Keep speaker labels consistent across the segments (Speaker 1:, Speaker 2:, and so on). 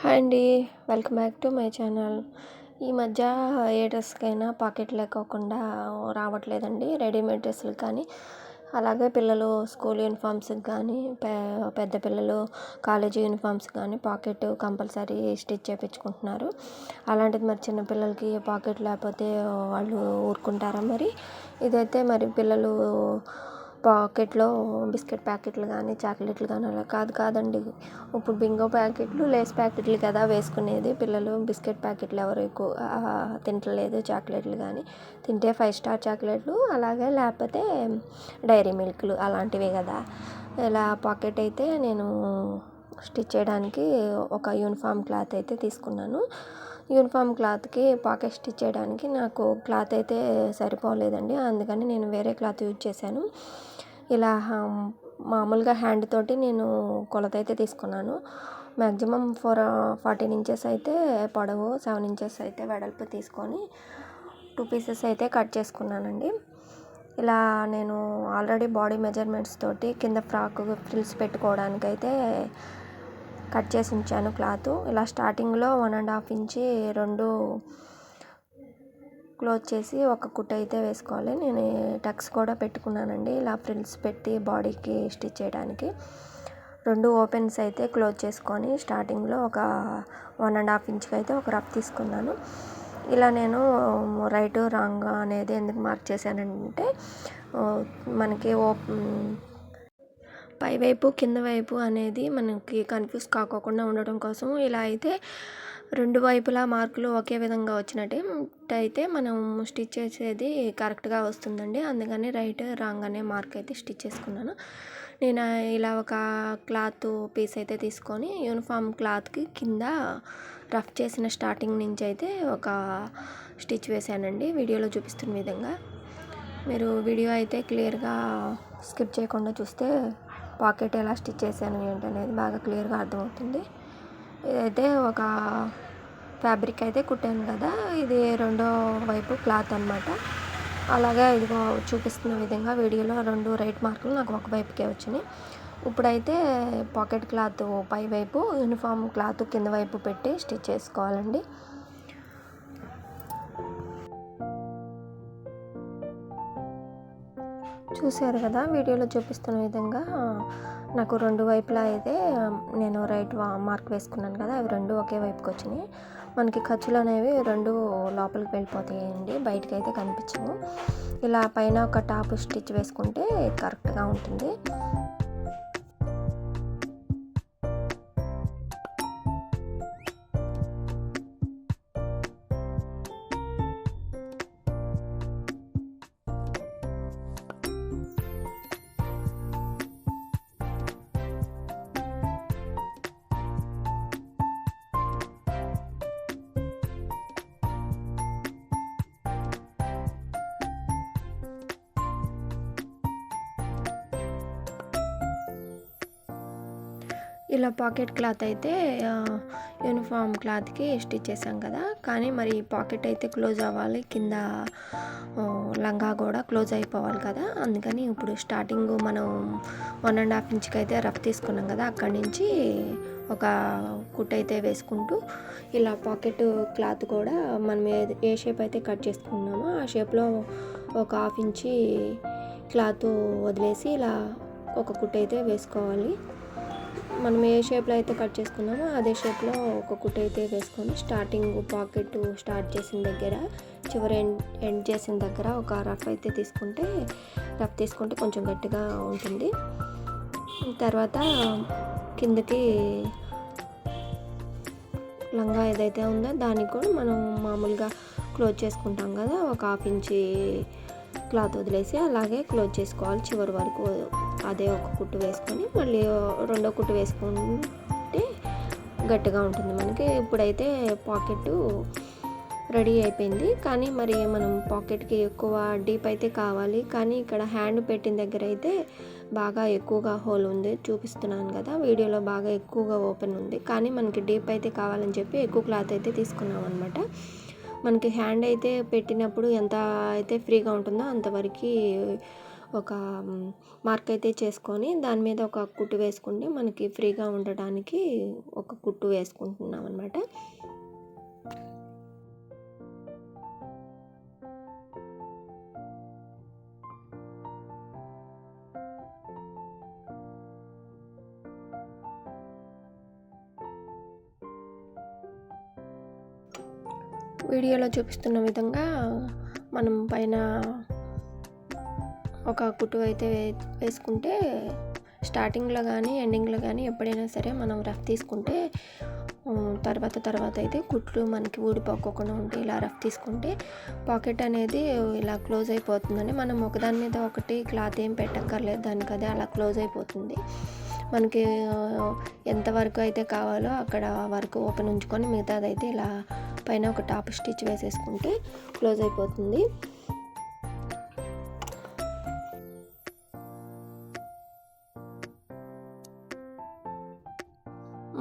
Speaker 1: Hi అండి. Welcome back to my channel. ఈ మధ్య ఏ డ్రెస్కైనా పాకెట్ లేకోకుండా రావట్లేదండి రెడీమేడ్ డ్రెస్సులు కానీ. అలాగే పిల్లలు స్కూల్ యూనిఫామ్స్కి కానీ పెద్ద పిల్లలు కాలేజీ యూనిఫామ్స్ కానీ పాకెట్ కంపల్సరీ స్టిచ్ చేయించుకుంటున్నారు అలాంటిది మరి చిన్న పిల్లలకి పాకెట్ లేకపోతే వాళ్ళు ఊరుకుంటారా మరి? ఇదైతే మరి పిల్లలు పాకెట్లో బిస్కెట్ ప్యాకెట్లు కానీ చాక్లెట్లు కానీ అలా కాదు కాదండి. ఇప్పుడు బింగో ప్యాకెట్లు లేస్ ప్యాకెట్లు కదా వేసుకునేది. పిల్లలు బిస్కెట్ ప్యాకెట్లు ఎవరు ఎక్కువ తింటలేదు చాక్లెట్లు కానీ. తింటే ఫైవ్ స్టార్ చాక్లెట్లు అలాగే లేకపోతే డైరీ మిల్క్లు అలాంటివే కదా. ఇలా పాకెట్ అయితే నేను స్టిచ్ చేయడానికి ఒక యూనిఫామ్ క్లాత్ అయితే తీసుకున్నాను. యూనిఫామ్ క్లాత్కి పాకెట్ స్టిచ్ చేయడానికి నాకు క్లాత్ అయితే సరిపోలేదండి. అందుకని నేను వేరే క్లాత్ యూజ్ చేశాను. ఇలా మామూలుగా హ్యాండ్ తోటి నేను కొలత అయితే తీసుకున్నాను. మ్యాక్సిమం ఫోర్ ఫార్టీన్ ఇంచెస్ అయితే పొడవు సెవెన్ ఇంచెస్ అయితే వెడల్పు తీసుకొని టూ పీసెస్ అయితే కట్ చేసుకున్నానండి. ఇలా నేను ఆల్రెడీ బాడీ మెజర్మెంట్స్ తోటి కింద ఫ్రాక్ ఫ్రిల్స్ పెట్టుకోవడానికి అయితే కట్ చేసి ఉంచాను క్లాత్. ఇలా స్టార్టింగ్లో వన్ అండ్ హాఫ్ ఇంచి రెండు క్లోజ్ చేసి ఒక కుట్ట అయితే వేసుకోవాలి. నేను టక్స్ కూడా పెట్టుకున్నానండి. ఇలా ఫ్రిల్స్ పెట్టి బాడీకి స్టిచ్ చేయడానికి. రెండు ఓపెన్స్ అయితే క్లోజ్ చేసుకొని స్టార్టింగ్లో ఒక వన్ అండ్ హాఫ్ ఇంచ్కి అయితే ఒక రఫ్ తీసుకున్నాను. ఇలా నేను రైట్ రాంగ్ అనేది ఎందుకు మార్క్ చేశానంటే మనకి ఓ పైవైపు కింద వైపు అనేది మనకి కన్ఫ్యూజ్ కాకోకుండా ఉండటం కోసం ఇలా అయితే రెండు వైపులా మార్కులు ఒకే విధంగా వచ్చినట్టయితే మనం స్టిచ్ చేసేది కరెక్ట్గా వస్తుందండి. అందుకని రైట్ రాంగ్ అనే మార్క్ అయితే స్టిచ్ చేసుకున్నాను. నేను ఇలా ఒక క్లాత్ పీస్ అయితే తీసుకొని యూనిఫామ్ క్లాత్కి కింద రఫ్ చేసిన స్టార్టింగ్ నుంచి అయితే ఒక స్టిచ్ వేసానండి వీడియోలో చూపిస్తున్న విధంగా. మీరు వీడియో అయితే క్లియర్గా స్కిప్ చేయకుండా చూస్తే పాకెట్ ఎలా స్టిచ్ చేశాను ఏంటనేది బాగా క్లియర్గా అర్థమవుతుంది. ఇదైతే ఒక ఫ్యాబ్రిక్ అయితే కుట్టాను కదా ఇది రెండో వైపు క్లాత్ అనమాట అలాగే ఇదిగో చూపిస్తున్న విధంగా వీడియోలో రెండు రైట్ మార్కులు నాకు ఒక వైపుకే వచ్చినాయి. ఇప్పుడైతే పాకెట్ క్లాత్ పై వైపు యూనిఫామ్ క్లాత్ కింద వైపు పెట్టి స్టిచ్ చేసుకోవాలండి. చూశారు కదా వీడియోలో చూపిస్తున్న విధంగా నాకు రెండు వైపులా అయితే నేను రైట్ మార్క్ వేసుకున్నాను కదా అవి రెండు ఒకే వైపుకి వచ్చినాయి. మనకి ఖర్చులు అనేవి రెండు లోపలికి వెళ్ళిపోతాయండి బయటకు అయితే కనిపించవు. ఇలా పైన ఒక టాప్ స్టిచ్ వేసుకుంటే కరెక్ట్గా ఉంటుంది. ఇలా పాకెట్ క్లాత్ అయితే యూనిఫామ్ క్లాత్కి స్టిచ్ చేసాం కదా. కానీ మరి పాకెట్ అయితే క్లోజ్ అవ్వాలి. కింద లంగా కూడా క్లోజ్ అయిపోవాలి కదా. అందుకని ఇప్పుడు స్టార్టింగ్ మనం వన్ అండ్ హాఫ్ ఇంచ్కి అయితే రఫ్ తీసుకున్నాం కదా. అక్కడి నుంచి ఒక కుట్ అయితే వేసుకుంటూ ఇలా పాకెట్ క్లాత్ కూడా మనం ఏ షేప్ అయితే కట్ చేసుకున్నామో ఆ షేప్లో ఒక హాఫ్ ఇంచి క్లాత్ వదిలేసి ఇలా ఒక కుట్ అయితే వేసుకోవాలి. మనం ఏ షేప్లో అయితే కట్ చేసుకున్నామో అదే షేప్లో ఒక కుట్ అయితే వేసుకొని స్టార్టింగ్ పాకెట్ స్టార్ట్ చేసిన దగ్గర చివరి ఎండ్ ఎండ్ చేసిన దగ్గర ఒక రఫ్ అయితే తీసుకుంటే రఫ్ తీసుకుంటే కొంచెం గట్టిగా ఉంటుంది. తర్వాత కిందకి లంగా ఏదైతే ఉందో దానికి కూడా మనం మామూలుగా క్లోజ్ చేసుకుంటాం కదా ఒక హాఫ్ ఇంచి క్లాత్ వదిలేసి అలాగే క్లోజ్ చేసుకోవాలి. చివరి వరకు అదే ఒక కుట్టు వేసుకొని మళ్ళీ రెండో కుట్టు వేసుకుంటే గట్టిగా ఉంటుంది మనకి. ఇప్పుడైతే పాకెట్ రెడీ అయిపోయింది. కానీ మరి మనం పాకెట్కి ఎక్కువ డీప్ అయితే కావాలి. కానీ ఇక్కడ హ్యాండ్ పెట్టిన దగ్గర అయితే బాగా ఎక్కువగా హోల్ ఉంది. చూపిస్తున్నాను కదా వీడియోలో బాగా ఎక్కువగా ఓపెన్ ఉంది. కానీ మనకి డీప్ అయితే కావాలని చెప్పి ఎక్కువ క్లాత్ అయితే తీసుకున్నాం అనమాట మనకి హ్యాండ్ అయితే పెట్టినప్పుడు ఎంత అయితే ఫ్రీగా ఉంటుందో అంతవరకు ఒక మార్క్ అయితే చేసుకొని దాని మీద ఒక కుట్టు వేసుకుంటే మనకి ఫ్రీగా ఉండడానికి ఒక కుట్టు వేసుకుంటున్నాం అనమాట వీడియోలో చూపిస్తున్న విధంగా మనం పైన ఒక కుట్టు అయితే వే- వేసుకుంటే స్టార్టింగ్లో కానీ ఎండింగ్లో కానీ ఎప్పుడైనా సరే మనం రఫ్ తీసుకుంటే తర్వాత తర్వాత అయితే కుట్లు మనకి ఊడిపోకోకుండా ఉంటే ఇలా రఫ్ తీసుకుంటే పాకెట్ అనేది ఇలా క్లోజ్ అయిపోతుందని మనం ఒకదాని మీద ఒకటి క్లాత్ ఏం పెట్టక్కర్లేదు దానికి అదే అలా క్లోజ్ అయిపోతుంది. మనకి ఎంతవరకు అయితే కావాలో అక్కడ వరకు ఓపెన్ ఉంచుకొని మిగతాదైతే ఇలా పైన ఒక టాప్ స్టిచ్ వేసేసుకుంటే క్లోజ్ అయిపోతుంది.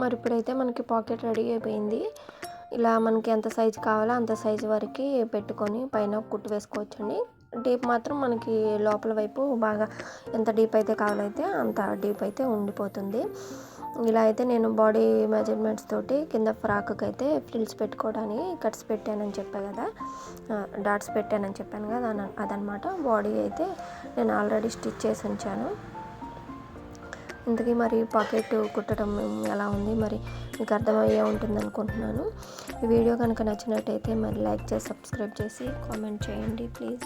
Speaker 1: మరి ఇప్పుడైతే మనకి పాకెట్ రెడీ అయిపోయింది. ఇలా మనకి ఎంత సైజు కావాలో అంత సైజు వరకు పెట్టుకొని పైన కుట్టు వేసుకోవచ్చండి. డీప్ మాత్రం మనకి లోపల వైపు బాగా ఎంత డీప్ అయితే కావాలైతే అంత డీప్ అయితే ఉండిపోతుంది. ఇలా అయితే నేను బాడీ మెజర్మెంట్స్ తోటి కింద ఫ్రాక్కి అయితే ఫ్రిల్స్ పెట్టుకోవడానికి కట్స్ పెట్టానని చెప్పా కదా. డాట్స్ పెట్టానని చెప్పాను కదా అదనమాట. బాడీ అయితే నేను ఆల్రెడీ స్టిచ్ చేసి ఉంచాను. ఇంతకీ మరి పాకెట్ కుట్టడం ఎలా ఉంది? మరి మీకు అర్థమయ్యే ఉంటుంది అనుకుంటున్నాను. ఈ వీడియో కనుక నచ్చినట్టయితే మరి లైక్ చేసి సబ్స్క్రైబ్ చేసి కామెంట్ చేయండి ప్లీజ్